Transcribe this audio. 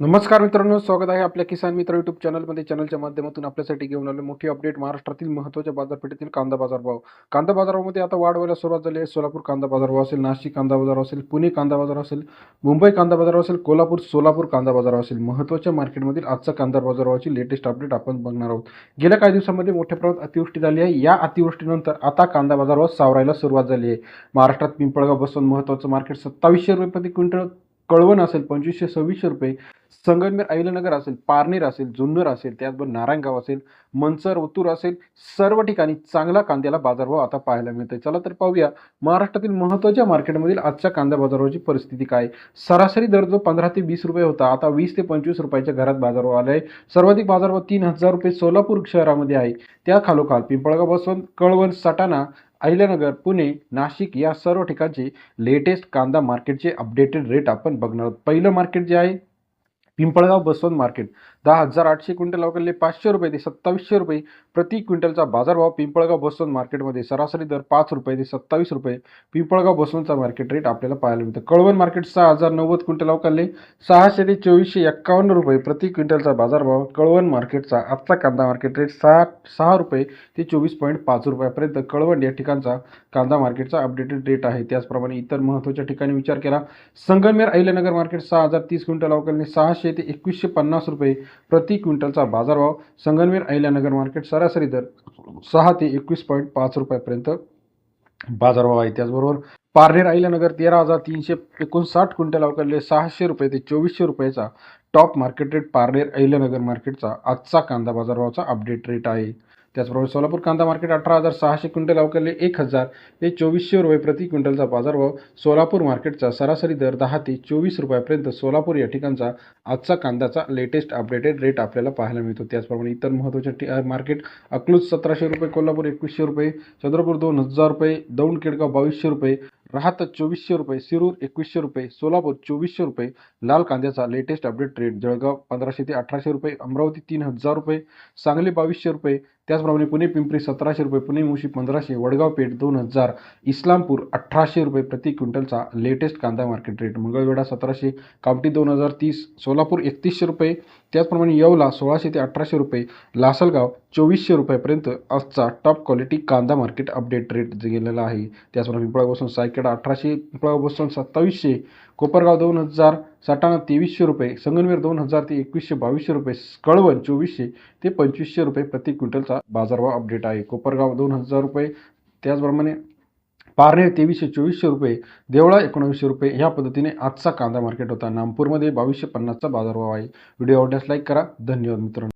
नमस्कार मित्रांनो स्वागत आहे आपल्या किसान मित्र युट्यूब चॅनलमध्ये चॅनलच्या माध्यमातून आपल्यासाठी घेऊन आलो मोठी अपडेट महाराष्ट्रातील महत्त्वाच्या बाजारपेठेतील कांदा बाजारभाव कांदा बाजारामध्ये आता वाढ व्हायला सुरुवात झाली आहे. सोलापूर कांदा बाजारभाव असेल नाशिक कांदा बाजार असेल पुणे कांदा बाजार असेल मुंबई कांदा बाजार असेल कोल्हापूर सोलापूर कांदा बाजार असेल. महत्त्वाच्या मार्केटमधील आजचा कांदा बाजारभावाची लेटेस्ट अपडेट आपण बघणार आहोत. गेल्या काही दिवसांमध्ये मोठ्या प्रमाणात अतिवृष्टी झाली आहे. या अतिवृष्टीनंतर आता कांदा बाजारभाव सावरायला सुरुवात झाली आहे. महाराष्ट्रात पिंपळगाव बसून महत्त्वाचं मार्केट सत्तावीसशे रुपये प्रति क्विंटल कळवण असेल पंचवीसशे सव्वीसशे रुपये संगमनेर अहिलनगर असेल पारनेर असेल जुन्नर असेल त्याचबरोबर नारायणगाव असेल मनसर ओतूर असेल सर्व ठिकाणी चांगला कांद्याला बाजारभाव आता पाहायला मिळतोय. चला तर पाहूया महाराष्ट्रातील महत्त्वाच्या मार्केटमधील आजच्या कांदा बाजारभावाची परिस्थिती काय? सरासरी दर जो पंधरा ते वीस रुपये होता आता वीस ते पंचवीस रुपयाच्या घरात बाजारभाव आला आहे सर्वाधिक बाजारभाव तीन हजार रुपये सोलापूर शहरामध्ये आहे. त्या खालोखाल पिंपळगाव बसवंत कळवण सटाणा अहिल्यानगर पुणे नाशिक या सर्व ठिकाणचे लेटेस्ट कांदा मार्केटचे अपडेटेड रेट आपण बघणार आहोत. पहिलं मार्केट जे आहे पिंपळगाव बसवंत मार्केट. दहा हजार आठशे क्विंटल अवघडले पाचशे रुपये ते सत्तावीसशे रुपये. प्रति क्विंटलचा बाजारभाव पिंपळगाव बसवंत मार्केटमध्ये सरासरी दर पाच रुपये ते सत्तावीस रुपये. पिंपळगाव बसवंतचा मार्केट रेट आपल्याला पाहायला मिळतं. कळवण मार्केट सहा हजार नव्वद क्विंटल अवकालले सहाशे ते चोवीसशे एक्कावन्न रुपये. प्रति क्विंटलचा बाजारभाव कळवण मार्केटचा आजचा कांदा मार्केट रेट सहा सहा रुपये ते चोवीस पॉईंट पाच रुपयापर्यंत कळवण या ठिकाणचा कांदा मार्केटचा अपडेटेड रेट आहे. त्याचप्रमाणे इतर महत्त्वाच्या ठिकाणी विचार केला. संगमेर अहिल्यानगर मार्केट सहा हजार तीस क्विंटल अवकालने सहाशे ते एकवीसशे पन्नास रुपये प्रति क्विंटलचा बाजारभाव संगनवीर अहिल्यानगर मार्केट सरासरी दर सहा ते एकवीस पॉईंट पाच रुपयापर्यंत बाजारभाव आहे. त्याचबरोबर पारनेर अहिल्यानगर तेरा हजार तीनशे एकोणसाठ क्विंटल अवकालले सहाशे रुपये ते चोवीसशे रुपयाचा top market rate Parner Ahilyanagar मार्केटचा आजचा कांदा बाजारभावाचा अपडेट रेट आहे. त्याचप्रमाणे सोलापूर कांदा मार्केट अठरा हजार सहाशे क्विंटल अवकालले एक हजार ते चोवीसशे रुपये प्रति क्विंटलचा बाजारभाव सोलापूर मार्केटचा सरासरी दर दहा ते चोवीस रुपयापर्यंत सोलापूर या ठिकाणचा आजचा कांद्याचा लेटेस्ट अपडेटेड रेट आपल्याला पाहायला मिळतो. त्याचप्रमाणे इतर महत्त्वाचे टी मार्केट अकलूज सतराशे रुपये कोल्हापूर एकवीसशे रुपये चंद्रपूर दोन हजार रुपये दौंड केडगाव बावीसशे रुपये राहत चोवीसशे रुपये शिरूर एकवीसशे रुपये सोलापूर चोवीसशे रुपये लाल कांद्याचा लेटेस्ट अपडेट रेट जळगाव पंधराशे ते अठराशे रुपये अमरावती तीन हजार रुपये सांगली बावीसशे रुपये त्याचप्रमाणे पुणे पिंपरी सतराशे रुपये पुणे मुशी पंधराशे वडगाव पेठ दोन हजार इस्लामपूर अठराशे रुपये प्रति क्विंटलचा लेटेस्ट कांदा मार्केट रेट मंगळवेढा सतराशे कामटी दोन हजार तीस सोलापूर एकतीसशे रुपये त्याचप्रमाणे येवला सोळाशे ते अठराशे रुपये लासलगाव चोवीसशे रुपयापर्यंत आजचा टॉप क्वालिटी कांदा मार्केट अपडेट रेट गेलेला आहे. त्याचप्रमाणे पिंपळापासून सायकेडा अठराशे पिंपळापासून सत्तावीसशे कोपरगाव दोन हजार सटाणा तेवीसशे रुपये संगमनेर दोन हजार ते एकवीसशे बावीसशे रुपये कळवण चोवीसशे ते पंचवीसशे रुपये प्रति क्विंटलचा बाजारभाव अपडेट आहे. कोपरगाव दोन हजार रुपये त्याचप्रमाणे पारनेर तेवीसशे चोवीसशे रुपये देवळा एकोणावीसशे रुपये ह्या पद्धतीने आजचा कांदा मार्केट होता. नागपूरमध्ये बावीसशे पन्नासचा बाजारभाव आहे. व्हिडिओ आवडल्यास लाईक करा. धन्यवाद मित्रांनो.